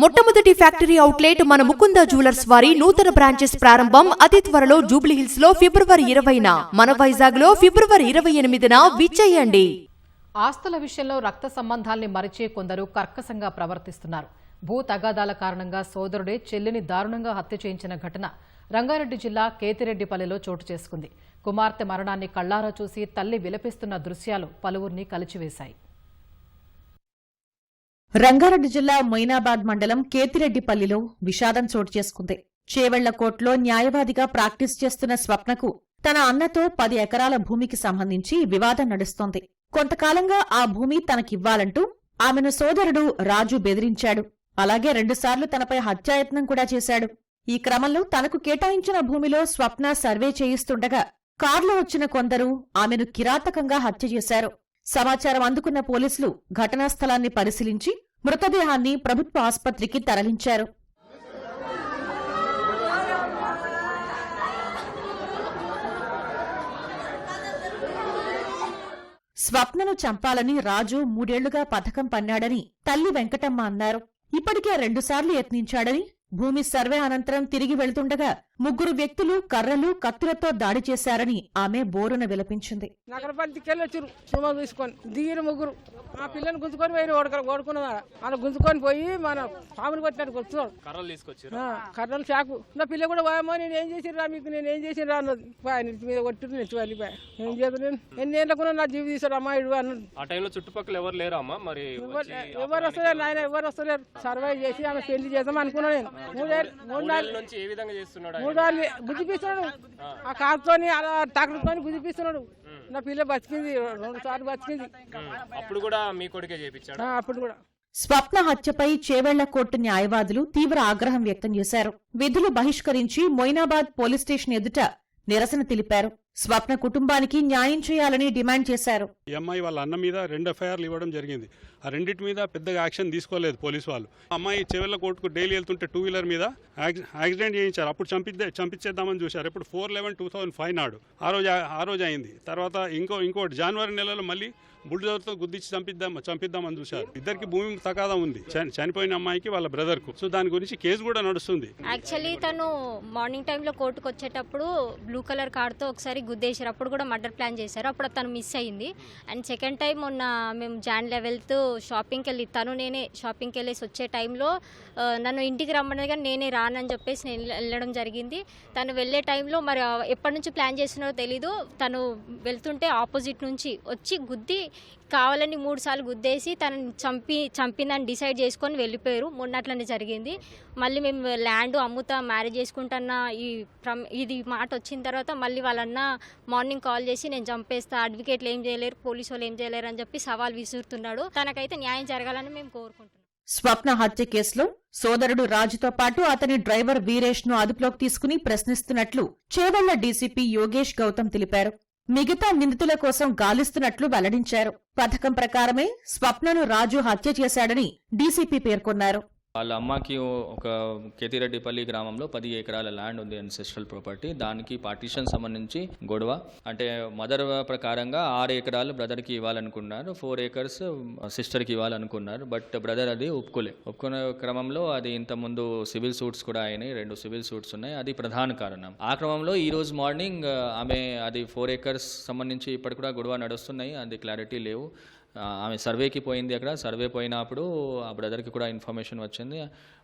మొట్టమొదటి factory outlet మన Mukunda jewellers వారి నూతన బ్రాంచెస్ ప్రారంభం అతి త్వరలో జూబ్లీహిల్స్లో ఫిబ్రవరి ఇరవైన. మన వైజాగ్లో ఫిబ్రవరి ఇరవై ఎనిమిదిన విచ్చేయండి. ఆస్తుల విషయంలో రక్త సంబంధాల్ని మరిచే కొందరు కర్కశంగా ప్రవర్తిస్తున్నారు. భూ తగాదాల కారణంగా సోదరుడే చెల్లిని దారుణంగా హత్య చేయించిన ఘటన రంగారెడ్డి జిల్లా కేతిరెడ్డిపల్లిలో చోటు చేసుకుంది. కుమార్తె మరణాన్ని కళ్ళారా చూసి తల్లి విలపిస్తున్న దృశ్యాలు పలువురిని కలిచివేశాయి. రంగారెడ్డి జిల్లా మొయినాబాద్ మండలం కేతిరెడ్డిపల్లిలో విషాదం చోటు చేసుకుంది. చేవెళ్ళకోట్లో న్యాయవాదిగా ప్రాక్టీస్ చేస్తున్న స్వప్నకు తన అన్నతో పది ఎకరాల భూమికి సంబంధించి వివాదం నడుస్తోంది. కొంతకాలంగా ఆ భూమి తనకివ్వాలంటూ ఆమెను సోదరుడు రాజు బెదిరించాడు. అలాగే రెండుసార్లు తనపై హత్యాయత్నం కూడా చేశాడు. ఈ క్రమంలో తనకు కేటాయించిన భూమిలో స్వప్న సర్వే చేయిస్తుండగా కార్లో వచ్చిన కొందరు ఆమెను కిరాతకంగా హత్య చేశారు. సమాచారం అందుకున్న పోలీసులు ఘటనా స్థలాన్ని పరిశీలించి మృతదేహాన్ని ప్రభుత్వ ఆస్పత్రికి తరలించారు. స్వప్నను చంపాలని రాజు మూడేళ్ళుగా పథకం పన్నాడని తల్లి వెంకటమ్మ అన్నారు. ఇప్పటికే రెండుసార్లు యత్నించాడని భూమి సర్వే అనంతరం తిరిగి వెళ్తుండగా ముగ్గురు వ్యక్తులు కర్రలు కత్తులతో దాడి చేశారని ఆమె బోరున విలపించింది. నగరపల్లికి వెళ్ళి వచ్చారు దిగిన ముగ్గురు. ఆ పిల్లని గుంజుకొని పోయి అలా గుంజుకొని పోయి మన పాముని కొట్టినట్టు కొడుతున్నాడు. కర్రలు తీసుకొచ్చారు కర్రలు చాకు. నా పిల్ల కూడా పోయామో నేను ఏం చేసిరా మీకు నేను ఏం చేసిరా అన్నది. మీద కొట్టి నెచ్చి వెళ్ళిపోయా ఏం ఎన్ని ఏళ్ళకున్నా నా జీవి అమ్మాయిడు అన్నది. ఆ టైంలో చుట్టుపక్కల ఎవరు లేరా అమ్మా మరి ఎవరు ఎవరు వస్తలేరు నాయన ఎవరు వస్తలేరు. సర్వే చేసి ఆమె పెళ్ళి చేద్దాం అనుకున్నా నేను. మూడేళ్ళు మూడు మూడేళ్ళ నాలుగు నుంచి ఏ విధంగా చేస్తున్నాడు? మూడు నాలుగు గుజిపిస్తున్నాడు ఆ కారుతోని అలా ట్రాక్టర్తోని గుజిపిస్తున్నాడు నా పిల్ల బతికింది రెండు సార్లు బతికింది. అప్పుడు కూడా మీ కొడుకే చేపించాడు అప్పుడు కూడా. స్వప్న హత్యపై చేవెళ్ళ కోర్టు న్యాయవాదులు తీవ్ర ఆగ్రహం వ్యక్తం చేశారు. విధులు బహిష్కరించి మొయినాబాద్ పోలీస్ స్టేషన్ ఎదుట నిరసన తెలిపారు. స్వప్న కుటుంబానికి న్యాయం చేయాలని డిమాండ్ చేశారు. ఈ అమ్మాయి వాళ్ళ అన్న మీద రెండు ఎఫ్ఐఆర్లు ఇవ్వడం జరిగింది. ఆ రెండింటి మీద పెద్దగా యాక్షన్ తీసుకోలేదు పోలీసు వాళ్ళు. అమ్మాయి చెవెళ్ళ కోర్టుకు డైలీ వెళ్తుంటే టూ వీలర్ మీద యాక్సి- యాక్సిడెంట్ చేయించారు. అప్పుడు చంపిద్దే చంపించేద్దామని చూశారు. ఇప్పుడు four eleven two thousand five నాడు. ఆ రోజు ఆ రోజు అయింది. తర్వాత ఇంకో ఇంకోటి జనవరి నెలలో మళ్ళీ బుల్డోజర్తో గుద్దించి చంపిద్దాం చంపిద్దామని చూశారు. ఇద్దరికి భూమి తగాదా ఉంది. చని- చనిపోయిన అమ్మాయికి వాళ్ళ బ్రదర్కు. సో దాని గురించి కేసు కూడా నడుస్తుంది. యాక్చువల్లీ తను మార్నింగ్ టైంలో కోర్టుకు వచ్చేటప్పుడు బ్లూ కలర్ కార్తో ఒకసారి గుద్దేశారు. అప్పుడు కూడా మర్డర్ ప్లాన్ చేశారు. అప్పుడు తను మిస్ అయింది. అండ్ సెకండ్ టైం మొన్న మేము జాన్ లెవెల్త్ షాపింగ్కి వెళ్ళి తను నేనే షాపింగ్కి వెళ్ళేసి వచ్చే టైంలో నన్ను ఇంటికి రమ్మన్నది కానీ నేనే రానని చెప్పేసి నేను వెళ్ళడం జరిగింది. తను వెళ్ళే టైంలో మరి ఎప్పటి నుంచి ప్లాన్ చేస్తున్నారో తెలీదు. తను వెళ్తుంటే ఆపోజిట్ నుంచి వచ్చి గుద్ది కావాలని మూడు సార్లు గుద్దేసి తనని చంపి చంపిందని డిసైడ్ చేసుకొని వెళ్ళిపోయారు. మొన్నట్లనే జరిగింది. మళ్ళీ మేము ల్యాండ్ అమ్ముతా మ్యారేజ్ చేసుకుంటున్న ఈ ప్రమ్ ఇది మాట వచ్చిన తర్వాత మళ్ళీ వాళ్ళన్న మార్నింగ్ కాల్ చేసి నేను చంపేస్తా అడ్వకేట్లు ఏం చేయలేరు పోలీసు వాళ్ళు ఏం చేయలేరు అని చెప్పి సవాల్ విసురుతున్నాడు. తనకైతే న్యాయం జరగాలని మేము కోరుకుంటున్నాం. స్వప్న హత్య కేసులో సోదరుడు రాజుతో పాటు అతని డ్రైవర్ వీరేష్ను అదుపులోకి తీసుకుని ప్రశ్నిస్తున్నట్లు చేవెళ్ళ డీసీపీ యోగేష్ గౌతమ్ తెలిపారు. మిగతా నిందితుల కోసం గాలిస్తున్నట్లు వెల్లడించారు. పథకం ప్రకారమే స్వప్నను రాజు హత్య చేశాడని డీసీపీ పేర్కొన్నారు. వాళ్ళ అమ్మకి ఒక కేతిరెడ్డిపల్లి గ్రామంలో పది ఎకరాల ల్యాండ్ ఉంది అన్సెస్ట్రల్ ప్రాపర్టీ దానికి పార్టీషన్ సంబంధించి గొడవ. అంటే మదర్ ప్రకారంగా ఆరు ఎకరాలు బ్రదర్కి ఇవ్వాలనుకున్నారు. ఫోర్ ఏకర్స్ సిస్టర్కి ఇవ్వాలనుకున్నారు. బట్ బ్రదర్ అది ఒప్పుకోలే. ఒప్పుకునే క్రమంలో అది ఇంతకుముందు సివిల్ సూట్స్ కూడా అయినాయి. రెండు సివిల్ సూట్స్ ఉన్నాయి. అది ప్రధాన కారణం. ఆ క్రమంలో ఈ రోజు మార్నింగ్ ఆమె అది ఫోర్ ఏకర్స్ సంబంధించి ఇప్పటి కూడా గొడవ నడుస్తున్నాయి. అది క్లారిటీ లేవు. ఆమె సర్వేకి పోయింది అక్కడ. సర్వే పోయినప్పుడు ఆ బ్రదర్కి కూడా ఇన్ఫర్మేషన్ వచ్చింది.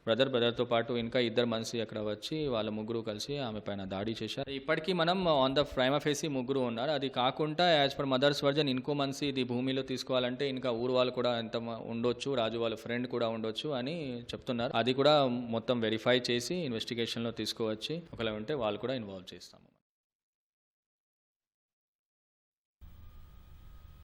బ్రదర్ బ్రదర్తో పాటు ఇంకా ఇద్దరు మనిషి అక్కడ వచ్చి వాళ్ళ ముగ్గురు కలిసి ఆమె పైన దాడి చేశారు. ఇప్పటికీ మనం ఆన్ ద ప్రైమ ఫేసి ముగ్గురు ఉన్నారు. అది కాకుండా యాజ్ పర్ మదర్స్ వర్జన్ ఇంకో మనిషి ఇది భూమిలో తీసుకోవాలంటే ఇంకా ఊరు వాళ్ళు కూడా ఎంత ఉండొచ్చు రాజు వాళ్ళ ఫ్రెండ్ కూడా ఉండొచ్చు అని చెప్తున్నారు. అది కూడా మొత్తం వెరిఫై చేసి ఇన్వెస్టిగేషన్లో తీసుకువచ్చి ఒకవేళ ఉంటే వాళ్ళు కూడా ఇన్వాల్వ్ చేస్తాము.